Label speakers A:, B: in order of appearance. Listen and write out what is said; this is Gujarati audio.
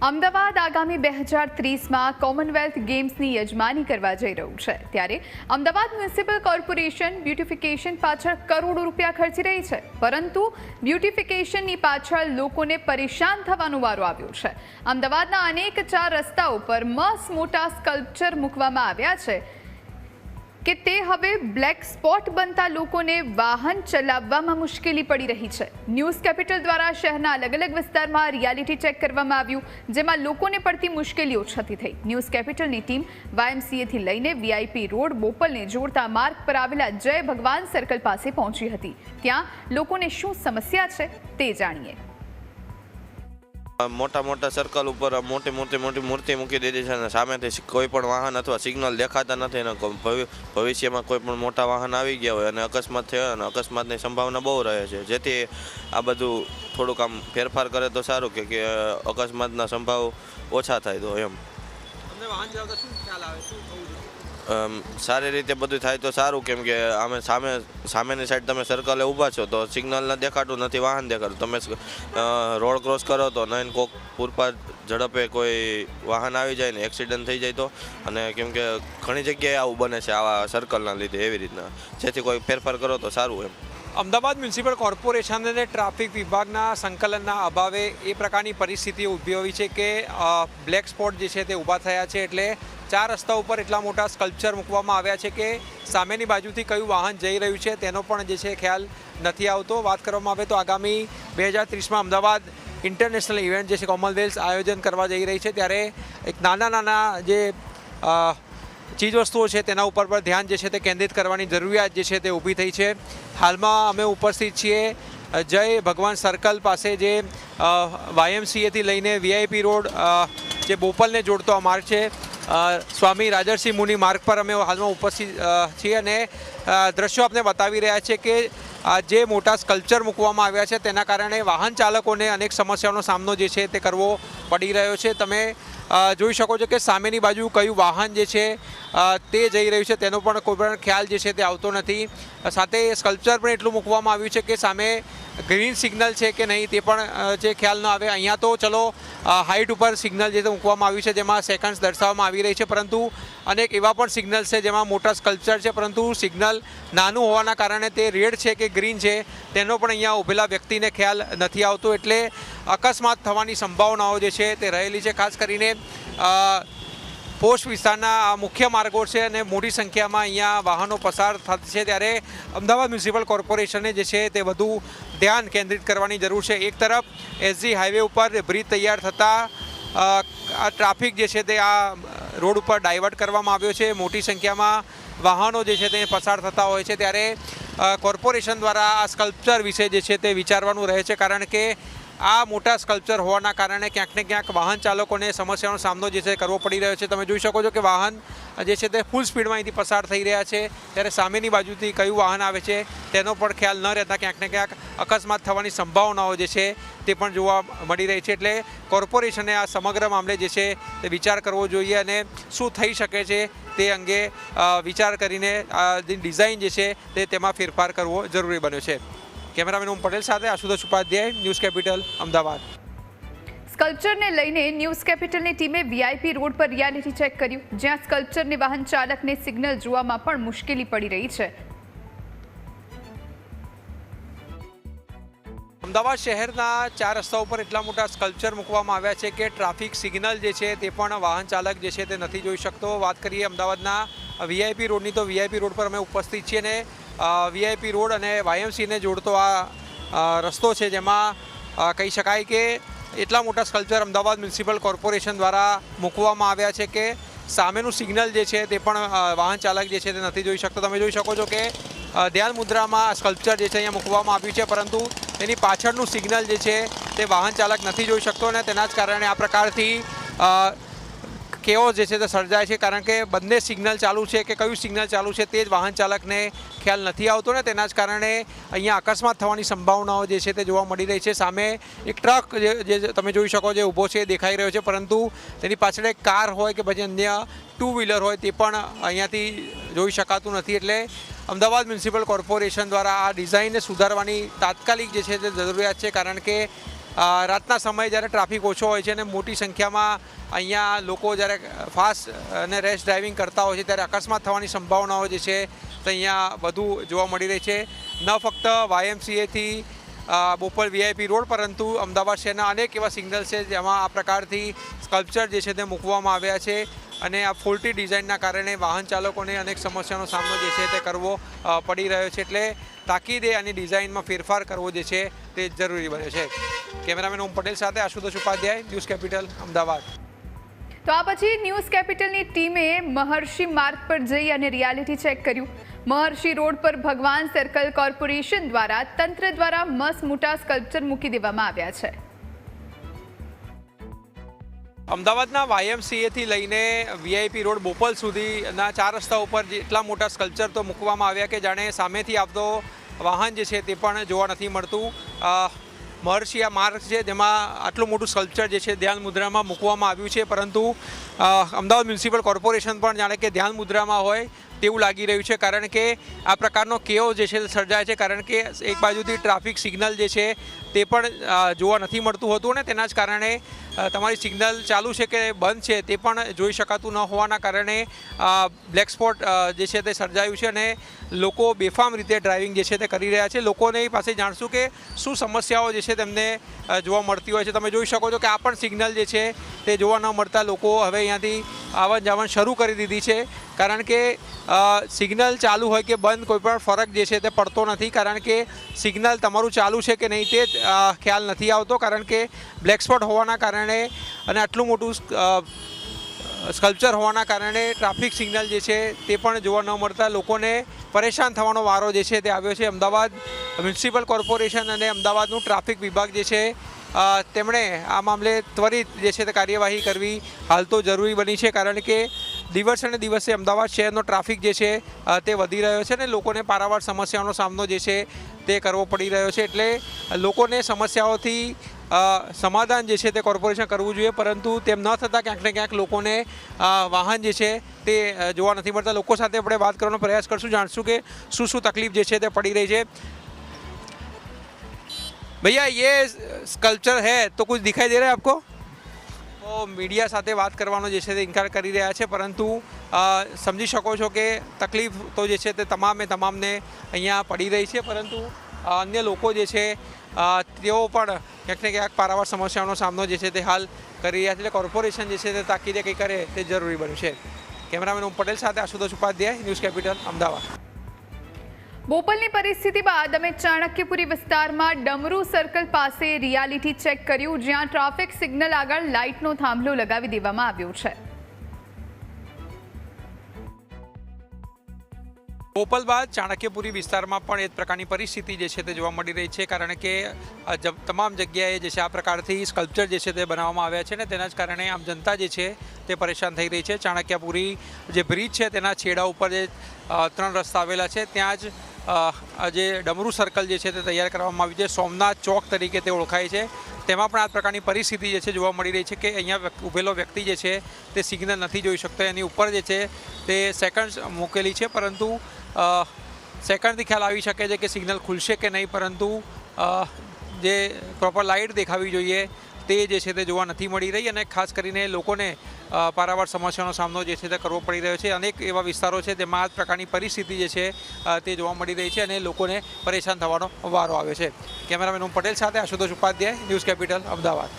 A: અમદાવાદ આગામી બે હજાર ત્રીસમાં કોમનવેલ્થ ગેમ્સની યજમાની કરવા જઈ રહ્યું છે. ત્યારે અમદાવાદ મ્યુનિસિપલ કોર્પોરેશન બ્યુટિફિકેશન પાછળ કરોડો રૂપિયા ખર્ચી રહી છે. પરંતુ બ્યુટિફિકેશનની પાછળ લોકોને પરેશાન થવાનો વારો આવ્યો છે. અમદાવાદના અનેક ચાર રસ્તાઓ પર મસ્ત મોટા સ્કલ્પચર મૂકવામાં આવ્યા છે. કે તે હવે બ્લેક સ્પોટ બનતા લોકોને વાહન ચલાવવામાં મુશ્કેલી પડી રહી છે. ન્યૂઝ કેપિટલ દ્વારા શહેરના અલગ અલગ વિસ્તારમાં રિયાલિટી ચેક કરવામાં આવ્યું, જેમાં લોકોને પડતી મુશ્કેલીઓ છતી થઈ. ન્યૂઝ કેપિટલની ટીમ વાયએમસીએથી લઈને વીઆઈપી રોડ બોપલને જોડતા માર્ગ પર આવેલા જય ભગવાન સર્કલ પાસે પહોંચી હતી. ત્યાં લોકોને શું સમસ્યા છે તે જાણીએ.
B: મોટા મોટા સર્કલ ઉપર મોટી મોટી મોટી મૂર્તિ મૂકી દીધી છે અને સામેથી કોઈ પણ વાહન અથવા સિગ્નલ દેખાતા નથી અને ભવિષ્યમાં કોઈ પણ મોટા વાહન આવી ગયા હોય અને અકસ્માત થયો અને અકસ્માતની સંભાવના બહુ રહે છે. જેથી આ બધું થોડુંક આમ ફેરફાર કરે તો સારું કે અકસ્માતના સંભાવ ઓછા થાય તો એમ.
C: શું ખ્યાલ આવે? શું
B: સારી રીતે બધું થાય તો સારું, કેમ કે અમે સામે, સામેની સાઈડ તમે સર્કલે ઊભા છો તો સિગ્નલ દેખાતું નથી, વાહન દેખાતું. તમે રોડ ક્રોસ કરો તો નહીં કોક પૂરપાર ઝડપે કોઈ વાહન આવી જાય ને એક્સિડન્ટ થઈ જાય તો. અને કેમ કે ઘણી જગ્યાએ આવું બને છે આવા સર્કલના લીધે એવી રીતના. જેથી કોઈ ફેરફાર કરો તો સારું એમ.
C: અમદાવાદ મ્યુનિસિપલ કોર્પોરેશન અને ટ્રાફિક વિભાગના સંકલનના અભાવે એ પ્રકારની પરિસ્થિતિ ઊભી હોવી છે કે બ્લેક સ્પોટ જે છે તે ઊભા થયા છે એટલે ચાર રસ્તા ઉપર એટલા મોટા સ્કલ્પચર મૂકવામાં આવ્યા છે કે સામેની બાજુથી કયું વાહન જઈ રહ્યું છે તેનો પણ જે છે ખ્યાલ નથી આવતો. વાત કરવામાં આવે તો આગામી બે હજાર ત્રીસમાં અમદાવાદ ઇન્ટરનેશનલ ઇવેન્ટ જે છે કોમનવેલ્થ આયોજન કરવા જઈ રહી છે ત્યારે એક નાના નાના જે ચીજવસ્તુઓ છે તેના ઉપર પર ધ્યાન જે છે તે કેન્દ્રિત કરવાની જરૂરિયાત જે છે તે ઊભી થઈ છે. હાલમાં અમે ઉપસ્થિત છીએ જય ભગવાન સર્કલ પાસે જે વાયએમસીએથી લઈને વીઆઈપી રોડ જે બોપલને જોડતો આ માર્ગ છે. સ્વામી રાજર્ષિ મુનિ માર્ગ પર અમે હાલમાં ઉપસ્થિત છીએ અને દ્રશ્યો આપને બતાવી રહ્યા છે કે જે મોટા સ્કલ્પચર મૂકવામાં આવ્યા છે તેના કારણે વાહન ચાલકોને અનેક સમસ્યાઓનો સામનો જે છે તે કરવો પડી રહ્યો છે. તમે જોઈ શકો છો કે સામેની બાજુ કયું વાહન જે છે તે જઈ રહ્યું છે. તેનો પણ કોઈ પણ ખ્યાલ જે છે તે આવતો નથી. સાથે સ્કલ્પચર પણ એટલું મૂકવામાં આવ્યું છે કે સામે ગ્રીન સિગ્નલ છે કે નહીં તે પણ જે ખ્યાલ ન આવે. અહીંયા તો ચલો હાઇટ ઉપર સિગ્નલ જે મૂકવામાં આવ્યું છે, જેમાં સેકન્ડ્સ દર્શાવવામાં આવી રહી છે. પરંતુ અનેક એવા પણ સિગ્નલ છે જેમાં મોટા સ્કલ્પચર છે. પરંતુ સિગ્નલ નાનું હોવાના કારણે તે રેડ છે કે ગ્રીન છે, તેનો પણ અહીંયા ઊભેલા વ્યક્તિને ખ્યાલ નથી આવતો. એટલે અકસ્માત થવાની સંભાવનાઓ જે છે તે રહેલી છે. ખાસ કરીને પોસ્ટ વિસ્તારના મુખ્ય માર્ગો છે અને મોટી સંખ્યામાં અહીંયા વાહનો પસાર થશે છે. ત્યારે અમદાવાદ મ્યુનિસિપલ કોર્પોરેશને જે છે તે વધુ ધ્યાન કેન્દ્રિત કરવાની જરૂર છે. એક તરફ એસજી હાઈવે ઉપર બ્રિજ તૈયાર થતાં આ ટ્રાફિક જે છે તે આ રોડ ઉપર ડાયવર્ટ કરવામાં આવ્યો છે. મોટી સંખ્યામાં વાહનો જે છે તે પસાર થતા હોય છે. ત્યારે કોર્પોરેશન દ્વારા આ સ્કલ્પચર વિશે જે છે તે વિચારવાનું રહે છે. કારણ કે આ મોટા સ્કલ્પચર હોવાના કારણે ક્યાંક ને ક્યાંક વાહન ચાલકોને સમસ્યાનો સામનો જે છે કરવો પડી રહ્યો છે. તમે જોઈ શકો છો કે વાહન જે છે તે ફૂલ સ્પીડમાં અહીંથી પસાર થઈ રહ્યા છે. ત્યારે સામેની બાજુથી કયું વાહન આવે છે તેનો પણ ખ્યાલ ન રહેતા ક્યાંક ને ક્યાંક અકસ્માત થવાની સંભાવનાઓ જે છે તે પણ જોવા મળી રહી છે. એટલે કોર્પોરેશને આ સમગ્ર મામલે જે છે તે વિચાર કરવો જોઈએ અને શું થઈ શકે છે તે અંગે વિચાર કરીને આ ડિઝાઇન જે છે તે તેમાં ફેરફાર કરવો જરૂરી બન્યો છે. કેમેરામેન ઓમ પટેલ સાથે આશુતોષ ઉપાધ્યાય ન્યૂઝ કેપિટલ અમદાવાદ.
A: સ્કલ્પચરને લઈને ન્યૂઝ કેપિટલની ટીમે વીઆઈપી રોડ પર રિયાલિટી ચેક કર્યું જ્યાં સ્કલ્પચરને વાહન ચાલકને સિગ્નલ જોવામાં પણ મુશ્કેલી પડી રહી છે.
C: અમદાવાદ શહેરના ચાર રસ્તા ઉપર એટલા મોટા સ્કલ્પચર મૂકવામાં આવ્યા છે કે ટ્રાફિક સિગ્નલ જે છે તે પણ વાહન ચાલક જે છે તે નથી જોઈ શકતો. વાત કરીએ અમદાવાદના વીઆઈપી રોડની તો વીઆઈપી રોડ પર અમે ઉપસ્થિત છીએ અને વીઆઈપી રોડ અને વાયએમસીને જોડતો આ રસ્તો છે જેમાં કહી શકાય કે એટલા મોટા સ્કલ્પચર અમદાવાદ મ્યુનિસિપલ કોર્પોરેશન દ્વારા મૂકવામાં આવ્યા છે કે સામેનું સિગ્નલ જે છે તે પણ વાહન ચાલક જે છે તે નથી જોઈ શકતો. તમે જોઈ શકો છો કે ધ્યાન મુદ્રામાં સ્કલ્પચર જે છે અહીંયા મૂકવામાં આવ્યું છે, પરંતુ તેની પાછળનું સિગ્નલ જે છે તે વાહન ચાલક નથી જોઈ શકતો અને તેના જ કારણે આ પ્રકારથી કેવો જે છે તે સર્જાય છે, કારણ કે બંને સિગ્નલ ચાલુ છે કે કયું સિગ્નલ ચાલુ છે તે જ વાહન ચાલકને ખ્યાલ નથી આવતો ને તેના જ કારણે અહીંયા અકસ્માત થવાની સંભાવનાઓ જે છે તે જોવા મળી રહી છે. સામે એક ટ્રક જે તમે જોઈ શકો જે ઊભો છે દેખાઈ રહ્યો છે, પરંતુ તેની પાછળ એક કાર હોય કે પછી અન્ય ટુ વ્હીલર હોય તે પણ અહીંયાથી જોઈ શકાતું નથી. એટલે અમદાવાદ મ્યુનિસિપલ કોર્પોરેશન દ્વારા આ ડિઝાઇનને સુધારવાની તાત્કાલિક જે છે તે જરૂરિયાત છે, કારણ કે રાતના સમયે જ્યારે ટ્રાફિક ઓછો હોય છે અને મોટી સંખ્યામાં અહીંયા લોકો જ્યારે ફાસ્ટ અને રેશ ડ્રાઇવિંગ કરતા હોય છે, ત્યારે અકસ્માત થવાની સંભાવનાઓ જે છે, તે અહીંયા વધુ જોવા મળી રહી છે. ન ફક્ત વાયએમસીએથી બોપલ વીઆઈપી રોડ, પરંતુ અમદાવાદ શહેરના અનેક એવા સિગ્નલ છે, જેમાં આ પ્રકારથી સ્કલ્પચર જે છે તે મૂકવામાં આવ્યા છે. અને આ ફોલ્ટી ડિઝાઇનના કારણે વાહન ચાલકોને અનેક સમસ્યાનો સામનો જે છે તે કરવો પડી રહ્યો છે એટલે તાકીદે આની ડિઝાઇનમાં ફેરફાર કરવો જે છે તે જરૂરી બને છે. કેમેરામેન ઓમ પટેલ સાથે આશુતોષ ઉપાધ્યાય, ન્યૂઝ કેપિટલ, અમદાવાદ.
A: તો આ પછી ન્યૂઝ કેપિટલની ટીમે મહર્ષિ માર્ગ પર જઈ અને રિયાલિટી ચેક કર્યું. મહર્ષિ રોડ પર ભગવાન સર્કલ કોર્પોરેશન દ્વારા તંત્ર દ્વારા મસ્ત મોટા સ્કલ્પચર મૂકી દેવામાં આવ્યા છે.
C: અમદાવાદના વાયએમસીએથી લઈને વીઆઈપી રોડ બોપલ સુધીના ચાર રસ્તા ઉપર એટલા મોટા સ્કલ્પચર તો મૂકવામાં આવ્યા કે જાણે સામેથી આવતો વાહન જે છે તે પણ જોવા નથી મળતું. મહર્ષિયા માર્ગ છે જેમાં આટલું મોટું સ્કલ્પચર જે છે ધ્યાન મુદ્રામાં મૂકવામાં આવ્યું છે. પરંતુ અમદાવાદ મ્યુનિસિપલ કોર્પોરેશન પણ જાણે કે ધ્યાન મુદ્રામાં હોય. તેવું લાગી રહ્યું છે કારણ કે આ પ્રકારનો કેવો જે છે તે સર્જાય છે કારણ કે એક બાજુથી ટ્રાફિક સિગ્નલ જે છે તે પણ જોવા નથી મળતું હતું અને તેના જ કારણે તમારી સિગ્નલ ચાલુ છે કે બંધ છે તે પણ જોઈ શકાતું ન હોવાના કારણે બ્લેક સ્પોટ જે છે તે સર્જાયું છે અને લોકો બેફામ રીતે ડ્રાઇવિંગ જે છે તે કરી રહ્યા છે. લોકોને પાસે જાણશું કે શું સમસ્યાઓ જે છે તેમને જોવા મળતી હોય છે. તમે જોઈ શકો છો કે આ પણ સિગ્નલ જે છે તે જોવા ન મળતા લોકો હવે અહીંયાથી આવન જાવન શરૂ કરી દીધી છે. કારણ કે સિગ્નલ ચાલુ હોય કે બંધ, કોઈ પણ ફરક જે છે તે પડતો નથી. કારણ કે સિગ્નલ તમારું ચાલુ છે કે નહીં તે ખ્યાલ નથી આવતો. કારણ કે બ્લેક સ્પોટ હોવાના કારણે અને આટલું મોટું સ્કલ્પચર હોવાના કારણે ટ્રાફિક સિગ્નલ જે છે તે પણ જોવા ન મળતા લોકોને પરેશાન થવાનો વારો જે છે તે આવ્યો છે. અમદાવાદ મ્યુનિસિપલ કોર્પોરેશન અને અમદાવાદનું ટ્રાફિક વિભાગ જે છે તેમણે આ મામલે ત્વરિત જે છે તે કાર્યવાહી કરવી હાલ તો જરૂરી બની છે. કારણ કે દિવસે ને દિવસે અમદાવાદ શહેરનો ટ્રાફિક જે છે તે વધી રહ્યો છે ને લોકોને પારાવાર સમસ્યાઓનો સામનો જે છે, તે કરવો પડી રહ્યો છે. એટલે લોકોને સમસ્યાઓથી સમાધાન જે છે તે કોર્પોરેશન કરવું જોઈએ. પરંતુ તેમ ન થતાં ક્યાંક ને ક્યાંક લોકોને વાહન જે છે તે જોવા નથી મળતા. લોકો સાથે આપણે વાત કરવાનો પ્રયાસ કરશું. જાણશું કે શું શું તકલીફ જે છે તે પડી રહી છે. ભૈયા, યે સ્કલ્પચર હે, તો કુછ દિખાઈ દે રહે આપકો? તો મીડિયા સાથે વાત કરવાનો જે છે તે ઇનકાર કરી રહ્યા છે, પરંતુ સમજી શકો છો કે તકલીફ તો જે છે તે તમામે તમામને અહીંયા પડી રહી છે, પરંતુ અન્ય લોકો જે છે તેઓ પણ ક્યાંક ને ક્યાંક પારાવાર સમસ્યાઓનો સામનો જે છે તે હાલ કરી રહ્યા છે, એટલે કોર્પોરેશન જે છે તે તાકીદે કંઈ કરે તે જરૂરી બન્યું છે. કેમેરામેન ઓમ પટેલ સાથે આશુતોષ ઉપાધ્યાય, ન્યૂઝ કેપિટલ, અમદાવાદ.
A: બોપલની પરિસ્થિતિ બાદ અમે ચાણક્યપુરી વિસ્તારમાં ડમરૂ સર્કલ પાસે રિયાલિટી ચેક કર્યું, જ્યાં ટ્રાફિક સિગ્નલ આગળ લાઇટનો થાંભલો લગાવી દેવામાં આવ્યો છે.
C: બોપલ બાદ ચાણક્યપુરી વિસ્તારમાં પણ એ જ પ્રકારની પરિસ્થિતિ જે છે તે જોવા મળી રહી છે, કારણ કે તમામ જગ્યાએ જે છે આ પ્રકારથી સ્કલ્પચર જે છે તે બનાવવામાં આવ્યા છે ને તેના જ કારણે આમ જનતા જે છે તે પરેશાન થઈ રહી છે. ચાણક્યપુરી જે બ્રિજ છે તેના છેડા ઉપર જે ત્રણ રસ્તા આવેલા છે, ત્યાં જ જે ડમરૂ સર્કલ જે છે તે તૈયાર કરવામાં આવ્યું છે. સોમનાથ ચોક તરીકે તે ઓળખાય છે. તેમાં પણ આ પ્રકારની પરિસ્થિતિ જે છે જોવા મળી રહી છે કે અહીંયા ઊભેલો વ્યક્તિ જે છે તે સિગ્નલ નથી જોઈ શકતો. એની ઉપર જે છે તે સેકન્ડ મૂકેલી છે. પરંતુ સેકન્ડથી ખ્યાલ આવી શકે છે કે સિગ્નલ ખુલશે કે નહીં. પરંતુ જે પ્રોપર લાઇટ દેખાવી જોઈએ તે જે છે તે જોવા નથી મળી રહી. અને ખાસ કરીને લોકોને પારાવાર સમસ્યાનો સામનો જે છે તે કરવો પડી રહ્યો છે. અનેક એવા વિસ્તારો છે તેમાં આ પ્રકારની પરિસ્થિતિ જે છે તે જોવા મળી રહી છે અને લોકોને પરેશાન થવાનો વારો આવે છે. કેમેરામેન ઓમ પટેલ સાથે આશુતોષ ઉપાધ્યાય, ન્યૂઝ કેપિટલ, અમદાવાદ.